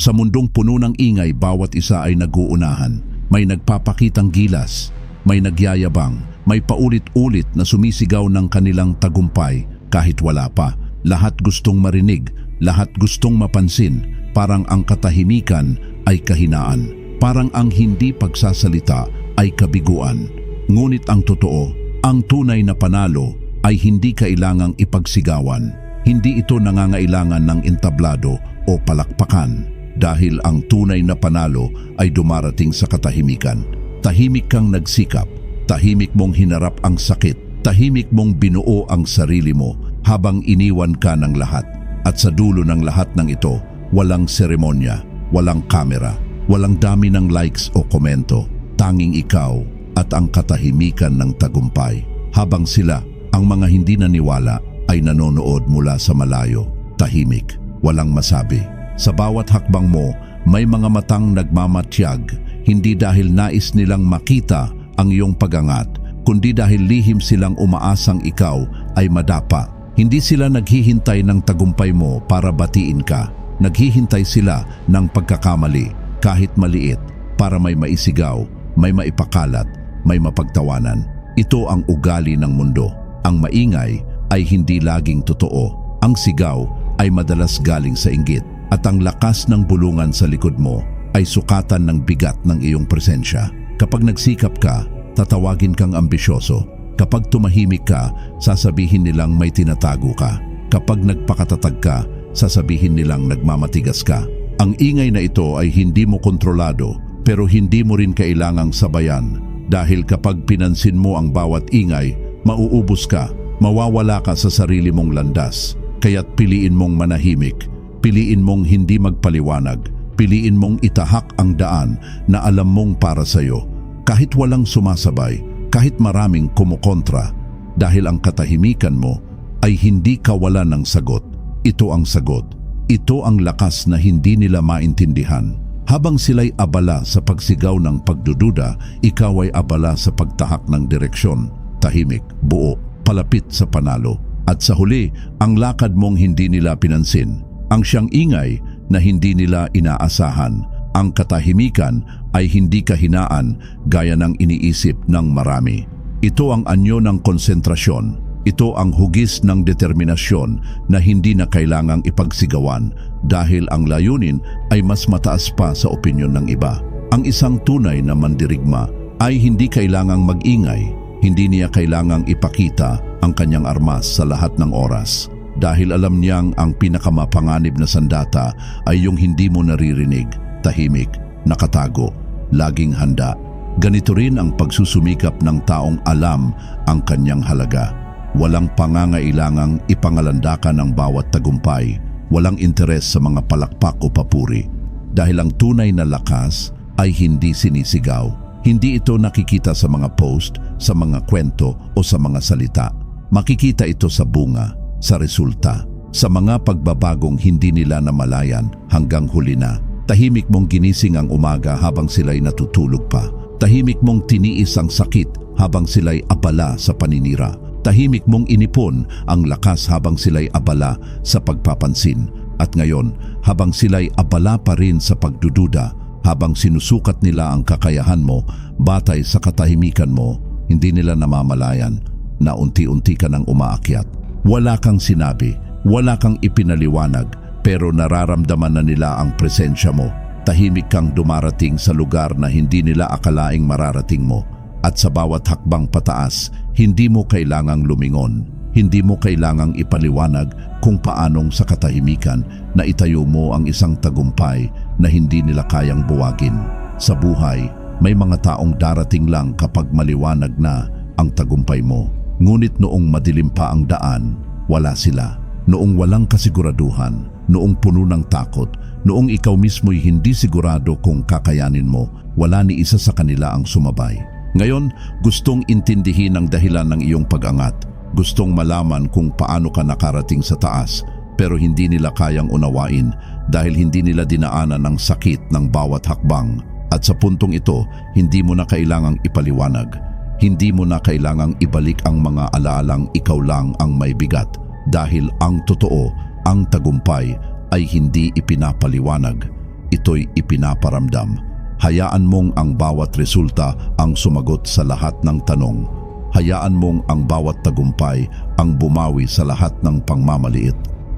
Sa mundong puno ng ingay, bawat isa ay naguunahan. May nagpapakitang gilas, may nagyayabang, may paulit-ulit na sumisigaw ng kanilang tagumpay kahit wala pa. Lahat gustong marinig, lahat gustong mapansin, parang ang katahimikan ay kahinaan. Parang ang hindi pagsasalita ay kabiguan. Ngunit ang totoo, ang tunay na panalo ay hindi kailangang ipagsigawan. Hindi ito nangangailangan ng entablado o palakpakan dahil ang tunay na panalo ay dumarating sa katahimikan. Tahimik kang nagsikap, tahimik mong hinarap ang sakit, tahimik mong binuo ang sarili mo habang iniwan ka ng lahat. At sa dulo ng lahat ng ito, walang seremonya, walang kamera, walang dami ng likes o komento. Tanging ikaw at ang katahimikan ng tagumpay. Habang sila, ang mga hindi naniwala, ay nanonood mula sa malayo, tahimik, walang masabi. Sa bawat hakbang mo, may mga matang nagmamatyag, hindi dahil nais nilang makita ang iyong pagangat, kundi dahil lihim silang umaasang ikaw ay madapa. Hindi sila naghihintay ng tagumpay mo para batiin ka. Naghihintay sila ng pagkakamali, kahit maliit, para may maisigaw, may maipakalat, may mapagtawanan. Ito ang ugali ng mundo. Ang maingay ay hindi laging totoo. Ang sigaw ay madalas galing sa inggit at ang lakas ng bulungan sa likod mo ay sukatan ng bigat ng iyong presensya. Kapag nagsikap ka, tatawagin kang ambisyoso. Kapag tumahimik ka, sasabihin nilang may tinatago ka. Kapag nagpakatatag ka, sasabihin nilang nagmamatigas ka. Ang ingay na ito ay hindi mo kontrolado pero hindi mo rin kailangang sabayan dahil kapag pinansin mo ang bawat ingay, mauubos ka, mawawala ka sa sarili mong landas. Kaya't piliin mong manahimik, piliin mong hindi magpaliwanag, piliin mong itahak ang daan na alam mong para sa'yo. Kahit walang sumasabay, kahit maraming kumukontra, dahil ang katahimikan mo ay hindi kawalan ng sagot. Ito ang sagot. Ito ang lakas na hindi nila maintindihan. Habang sila'y abala sa pagsigaw ng pagdududa, ikaw ay abala sa pagtahak ng direksyon. Tahimik, buo, palapit sa panalo. At sa huli, ang lakad mong hindi nila pinansin. Ang siyang ingay na hindi nila inaasahan. Ang katahimikan ay hindi kahinaan gaya ng iniisip ng marami. Ito ang anyo ng konsentrasyon. Ito ang hugis ng determinasyon na hindi na kailangang ipagsigawan dahil ang layunin ay mas mataas pa sa opinyon ng iba. Ang isang tunay na mandirigma ay hindi kailangang mag-ingay, hindi niya kailangang ipakita ang kanyang armas sa lahat ng oras dahil alam niyang ang pinakamapanganib na sandata ay yung hindi mo naririnig, tahimik, nakatago, laging handa. Ganito rin ang pagsusumikap ng taong alam ang kanyang halaga. Walang pangangailangang ipangalandakan ang bawat tagumpay, walang interes sa mga palakpak o papuri. Dahil ang tunay na lakas ay hindi sinisigaw. Hindi ito nakikita sa mga post, sa mga kwento o sa mga salita. Makikita ito sa bunga, sa resulta, sa mga pagbabagong hindi nila namalayan hanggang huli na. Tahimik mong ginising ang umaga habang sila'y natutulog pa. Tahimik mong tiniis ang sakit habang sila'y abala sa paninira. Tahimik mong inipon ang lakas habang sila'y abala sa pagpapansin. At ngayon, habang sila'y abala pa rin sa pagdududa, habang sinusukat nila ang kakayahan mo batay sa katahimikan mo, hindi nila namamalayan na unti-unti ka nang umaakyat. Wala kang sinabi, wala kang ipinaliwanag, pero nararamdaman na nila ang presensya mo. Tahimik kang dumarating sa lugar na hindi nila akalaing mararating mo. At sa bawat hakbang pataas, hindi mo kailangang lumingon. Hindi mo kailangang ipaliwanag kung paanong sa katahimikan na itayo mo ang isang tagumpay na hindi nila kayang buwagin. Sa buhay, may mga taong darating lang kapag maliwanag na ang tagumpay mo. Ngunit noong madilim pa ang daan, wala sila. Noong walang kasiguraduhan, noong puno ng takot, noong ikaw mismo'y hindi sigurado kung kakayanin mo, wala ni isa sa kanila ang sumabay. Ngayon, gustong intindihin ang dahilan ng iyong pag-angat. Gustong malaman kung paano ka nakarating sa taas, pero hindi nila kayang unawain dahil hindi nila dinaanan ang sakit ng bawat hakbang. At sa puntong ito, hindi mo na kailangang ipaliwanag. Hindi mo na kailangang ibalik ang mga alaalang ikaw lang ang may bigat dahil ang totoo, ang tagumpay ay hindi ipinapaliwanag. ito'y ipinaparamdam. Hayaan mong ang bawat resulta ang sumagot sa lahat ng tanong. Hayaan mong ang bawat tagumpay ang bumawi sa lahat ng pangmamaliit.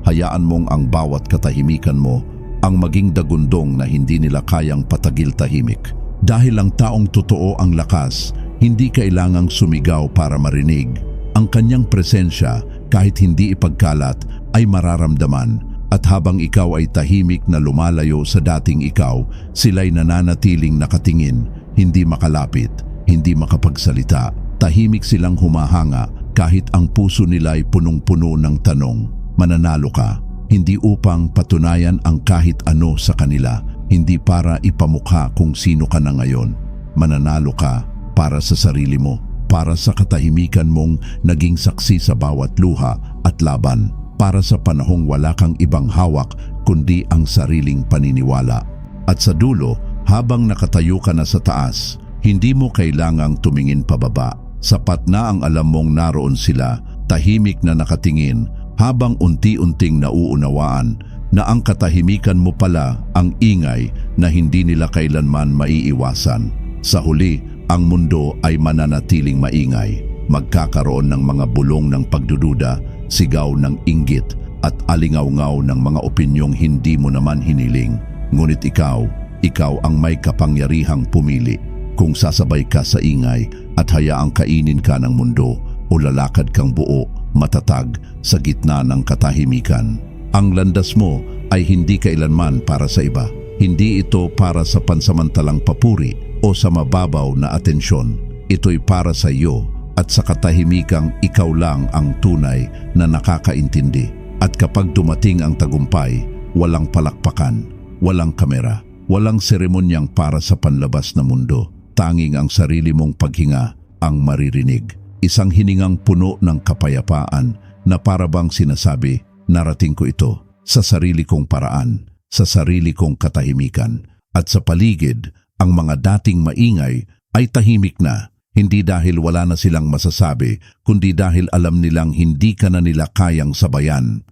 Hayaan mong ang bawat katahimikan mo ang maging dagundong na hindi nila kayang patagil tahimik. Dahil ang taong totoo ang lakas, hindi kailangang sumigaw para marinig. Ang kanyang presensya, kahit hindi ipagkalat, ay mararamdaman. At habang ikaw ay tahimik na lumalayo sa dating ikaw, sila'y nananatiling nakatingin, hindi makalapit, hindi makapagsalita. Tahimik silang humahanga kahit ang puso nila ay punong-puno ng tanong, mananalo ka, hindi upang patunayan ang kahit ano sa kanila, hindi para ipamukha kung sino ka na ngayon. Mananalo ka para sa sarili mo, para sa katahimikan mong naging saksi sa bawat luha at laban, para sa panahong wala kang ibang hawak kundi ang sariling paniniwala. At sa dulo, habang nakatayo ka na sa taas, hindi mo kailangang tumingin pababa. Sapat na ang alam mong naroon sila, tahimik na nakatingin, habang unti-unting nauunawaan na ang katahimikan mo pala ang ingay na hindi nila kailanman maiiwasan. Sa huli, ang mundo ay mananatiling maingay. Magkakaroon ng mga bulong ng pagdududa, sigaw ng inggit at alingaw-ngaw ng mga opinyong hindi mo naman hiniling. Ngunit ikaw, ikaw ang may kapangyarihang pumili kung sasabay ka sa ingay at hayaang kainin ka ng mundo o lalakad kang buo, matatag sa gitna ng katahimikan. Ang landas mo ay hindi kailanman para sa iba. Hindi ito para sa pansamantalang papuri o sa mababaw na atensyon. Ito'y para sa iyo at sa katahimikang ikaw lang ang tunay na nakakaintindi. At kapag dumating ang tagumpay, walang palakpakan, walang kamera, walang seremonyang para sa panlabas na mundo. Tanging ang sarili mong paghinga ang maririnig. Isang hiningang puno ng kapayapaan na parabang sinasabi, narating ko ito sa sarili kong paraan, sa sarili kong katahimikan. At sa paligid, ang mga dating maingay ay tahimik na, hindi dahil wala na silang masasabi, kundi dahil alam nilang hindi ka na nila kayang sabayan.